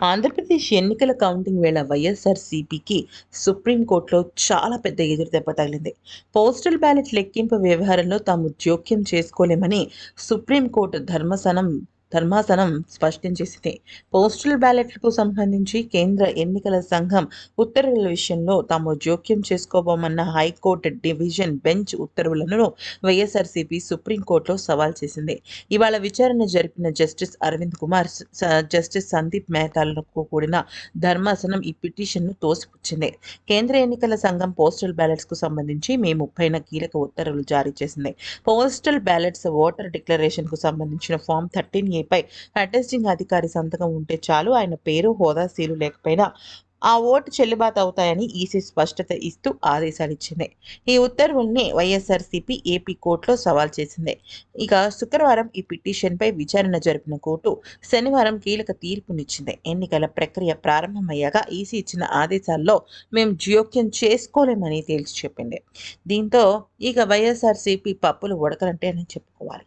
ఆంధ్రప్రదేశ్ ఎన్నికల కౌంటింగ్ వేళ వైఎస్ఆర్సీపీకి సుప్రీంకోర్టులో చాలా పెద్ద ఎదురుదెబ్బ తగిలింది. పోస్టల్ బ్యాలెట్ లెక్కింపు వ్యవహారంలో తాము జోక్యం చేసుకోలేమని సుప్రీంకోర్టు ధర్మసనం ధర్మాసనం స్పష్టం చేసింది పోస్టల్ బ్యాలెట్లకు సంబంధించి కేంద్ర ఎన్నికల సంఘం ఉత్తర్వుల విషయంలో తాము జోక్యం చేసుకోబోమన్న హైకోర్టు డివిజన్ బెంచ్ ఉత్తర్వులను వైఎస్ఆర్సీపీ సుప్రీంకోర్టులో సవాల్ చేసింది. ఇవాళ విచారణ జరిపిన జస్టిస్ అరవింద్ కుమార్ జస్టిస్ సందీప్ మెహతాలకు కూడిన ధర్మాసనం ఈ పిటిషన్ను తోసిపుచ్చింది. కేంద్ర ఎన్నికల సంఘం పోస్టల్ బ్యాలెట్స్కు సంబంధించి మే ముప్పైన కీలక ఉత్తర్వులు జారీ చేసింది. పోస్టల్ బ్యాలెట్స్ ఓటర్ డిక్లరేషన్కు సంబంధించిన ఫామ్ థర్టీన్ ఏపై అటెస్టింగ్ అధికారి సంతకం ఉంటే చాలు. ఆయన పేరు హోదా సీలు లేకపోయినా ఆ ఓటు చెల్లుబాటు అవుతాయని ఈసీ స్పష్టత ఇస్తూ ఆదేశాలు ఇచ్చింది. ఈ ఉత్తర్వుల్ని వైఎస్ఆర్సీపీ ఏపీ కోర్టులో సవాల్ చేసింది. ఇక శుక్రవారం ఈ పిటిషన్పై విచారణ జరిపిన కోర్టు శనివారం కీలక తీర్పునిచ్చింది. ఎన్నికల ప్రక్రియ ప్రారంభమయ్యాక ఈసీ ఇచ్చిన ఆదేశాల్లో మేము జోక్యం చేసుకోలేమని తేల్చి చెప్పింది. దీంతో ఇక వైఎస్ఆర్సీపీ పప్పులు ఉడకలంటే అని చెప్పుకోవాలి.